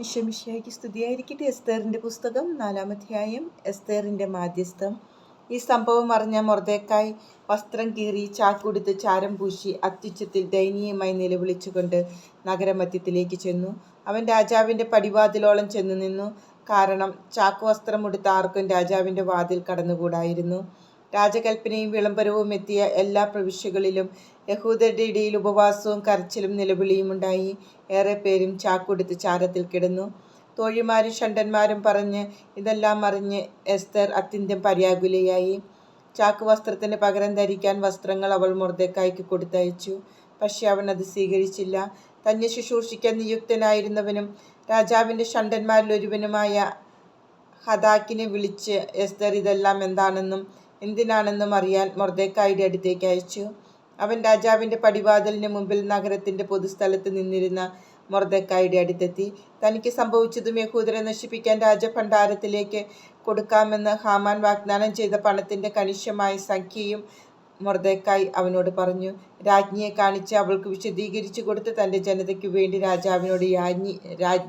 വിശ്വമിഷ്യായ്ക്ക് സ്തുതിയായിരിക്കട്ടെ എസ്തേറിന്റെ പുസ്തകം നാലാമധ്യായം എസ്തേറിന്റെ മാധ്യസ്ഥം. ഈ സംഭവം അറിഞ്ഞ മൊർദേക്കായി വസ്ത്രം കീറി ചാക്കുടുത്ത് ചാരം പൂശി അത്യുച്ചത്തിൽ ദയനീയമായി നിലവിളിച്ചുകൊണ്ട് നഗരമധ്യത്തിലേക്ക് ചെന്നു. അവൻ രാജാവിന്റെ പടിവാതിലോളം ചെന്നു നിന്നു കാരണം ചാക്കുവസ്ത്രം ഉടുത്ത ആർക്കും രാജാവിന്റെ വാതിൽ കടന്നുകൂടായിരുന്നു. രാജകൽപ്പനയും വിളംബരവും എത്തിയ എല്ലാ പ്രവിശ്യകളിലും യഹൂദരുടെ ഇടയിൽ ഉപവാസവും കരച്ചിലും നിലവിളിയും ഉണ്ടായി. ഏറെ പേരും ചാക്കുടുത്ത് ചാരത്തിൽ കിടന്നു. തോഴിമാരും ഷണ്ടന്മാരും പറഞ്ഞ് ഇതെല്ലാം അറിഞ്ഞ് എസ്തർ അത്യന്തം പര്യാകുലയായി. ചാക്ക് വസ്ത്രത്തിന് പകരം ധരിക്കാൻ വസ്ത്രങ്ങൾ അവൾ മുറുതേക്കായ്ക്ക് കൊടുത്തയച്ചു. പക്ഷെ അവൻ അത് സ്വീകരിച്ചില്ല. തന്നെ ശുശ്രൂഷിക്കാൻ നിയുക്തനായിരുന്നവനും രാജാവിന്റെ ഷണ്ടന്മാരിൽ ഒരുവനുമായ ഹദാക്കിനെ വിളിച്ച് എസ്തർ ഇതെല്ലാം എന്താണെന്നും എന്തിനാണെന്നും അറിയാൻ മൊർദേക്കായുടെ അടുത്തേക്ക് അയച്ചു. അവൻ രാജാവിന്റെ പടിവാതിലിന് മുമ്പിൽ നഗരത്തിന്റെ പൊതുസ്ഥലത്ത് നിന്നിരുന്ന മൊർദക്കായുടെ അടുത്തെത്തി. തനിക്ക് സംഭവിച്ചതും യഹൂദരെ നശിപ്പിക്കാൻ രാജഭണ്ഡാരത്തിലേക്ക് കൊടുക്കാമെന്ന് ഹാമാൻ വാഗ്ദാനം ചെയ്ത പണത്തിന്റെ കണിശമായ സംഖ്യയും മൊർദേക്കായി അവനോട് പറഞ്ഞു. രാജ്ഞിയെ കാണിച്ച് അവൾക്ക് വിശദീകരിച്ചു കൊടുത്ത് തന്റെ ജനതയ്ക്ക് വേണ്ടി രാജാവിനോട് യാജ്ഞി രാജ്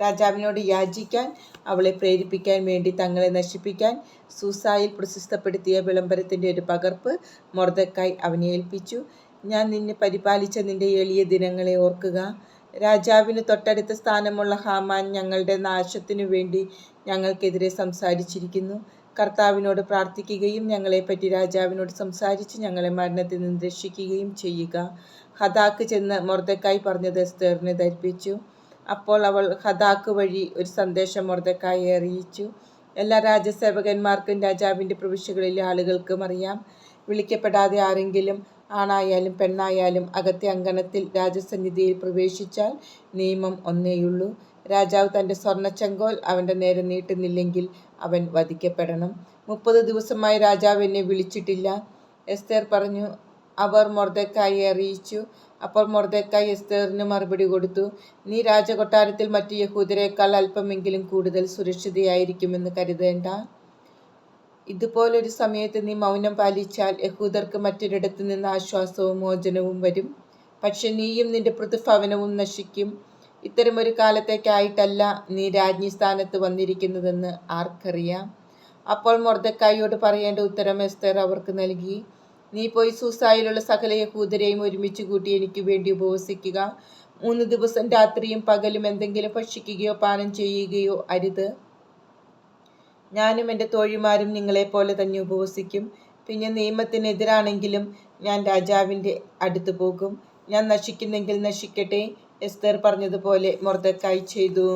രാജാവിനോട് യാചിക്കാൻ അവളെ പ്രേരിപ്പിക്കാൻ വേണ്ടി തങ്ങളെ നശിപ്പിക്കാൻ സൂസായിൽ പ്രശസ്തപ്പെടുത്തിയ വിളംബരത്തിന്റെ ഒരു പകർപ്പ് മൊർദക്കായി അവനെ ഏൽപ്പിച്ചു. ഞാൻ നിന്നെ പരിപാലിച്ച നിന്റെ എളിയ ദിനങ്ങളെ ഓർക്കുക. രാജാവിന് തൊട്ടടുത്ത സ്ഥാനമുള്ള ഹാമാൻ ഞങ്ങളുടെ നാശത്തിനു വേണ്ടി ഞങ്ങൾക്കെതിരെ സംസാരിച്ചിരിക്കുന്നു. കർത്താവിനോട് പ്രാർത്ഥിക്കുകയും ഞങ്ങളെപ്പറ്റി രാജാവിനോട് സംസാരിച്ച് ഞങ്ങളെ മരണത്തിൽ നിന്ന് രക്ഷിക്കുകയും ചെയ്യുക. ഹദാക്ക് ചെന്ന് മൊർദക്കായി പറഞ്ഞത് എസ്തേറിനെ ധരിപ്പിച്ചു. അപ്പോൾ അവൾ ഹദാക്ക് വഴി ഒരു സന്ദേശം മൊർദക്കായി അറിയിച്ചു. എല്ലാ രാജസേവകന്മാർക്കും രാജാവിന്റെ പ്രവിശ്യകളിലെ ആളുകൾക്കും അറിയാം. വിളിക്കപ്പെടാതെ ആരെങ്കിലും ആണായാലും പെണ്ണായാലും അകത്തെ അങ്കണത്തിൽ രാജസന്നിധിയിൽ പ്രവേശിച്ചാൽ നിയമം ഒന്നേയുള്ളൂ. രാജാവ് തന്റെ സ്വർണച്ചെങ്കോൽ അവന്റെ നേരെ നീട്ടുന്നില്ലെങ്കിൽ അവൻ വധിക്കപ്പെടണം. മുപ്പത് ദിവസമായി രാജാവ് എന്നെ വിളിച്ചിട്ടില്ല. എസ്തേർ പറഞ്ഞു അവർ മൊറദക്കായി അറിയിച്ചു. അപ്പോൾ മൊറദക്കായി എസ്തേറിന് മറുപടി കൊടുത്തു. നീ രാജകൊട്ടാരത്തിൽ മറ്റു യഹൂദരേക്കാൾ അല്പമെങ്കിലും കൂടുതൽ സുരക്ഷിതയായിരിക്കുമെന്ന് കരുതേണ്ട. ഇതുപോലൊരു സമയത്ത് നീ മൗനം പാലിച്ചാൽ യഹൂദർക്ക് മറ്റൊരിടത്തു നിന്ന് ആശ്വാസവും മോചനവും വരും. പക്ഷെ നീയും നിന്റെ പ്രതിഭവനവും നശിക്കും. ഇത്തരമൊരു കാലത്തേക്കായിട്ടല്ല നീ രാജ്ഞി സ്ഥാനത്ത് വന്നിരിക്കുന്നതെന്ന് ആർക്കറിയാം? അപ്പോൾ മൊറദക്കായിയോട് പറയേണ്ട ഉത്തരം എസ്തർ അവർക്ക് നൽകി. നീ പോയി സൂസായിലുള്ള സകല യഹൂദരെയും ഒരുമിച്ച് കൂട്ടി എനിക്ക് വേണ്ടി ഉപവസിക്കുക. മൂന്ന് ദിവസം രാത്രിയും പകലും എന്തെങ്കിലും ഭക്ഷിക്കുകയോ പാനം ചെയ്യുകയോ അരുത്. ഞാനും എന്റെ തോഴിമാരും നിങ്ങളെപ്പോലെ തന്നെ ഉപവസിക്കും. പിന്നെ നിയമത്തിനെതിരാണെങ്കിലും ഞാൻ രാജാവിന്റെ അടുത്ത് പോകും. ഞാൻ നശിക്കുന്നെങ്കിൽ നശിക്കട്ടെ എസ്തർ പറഞ്ഞതുപോലെ മൊർദക്കായി ചെയ്തു.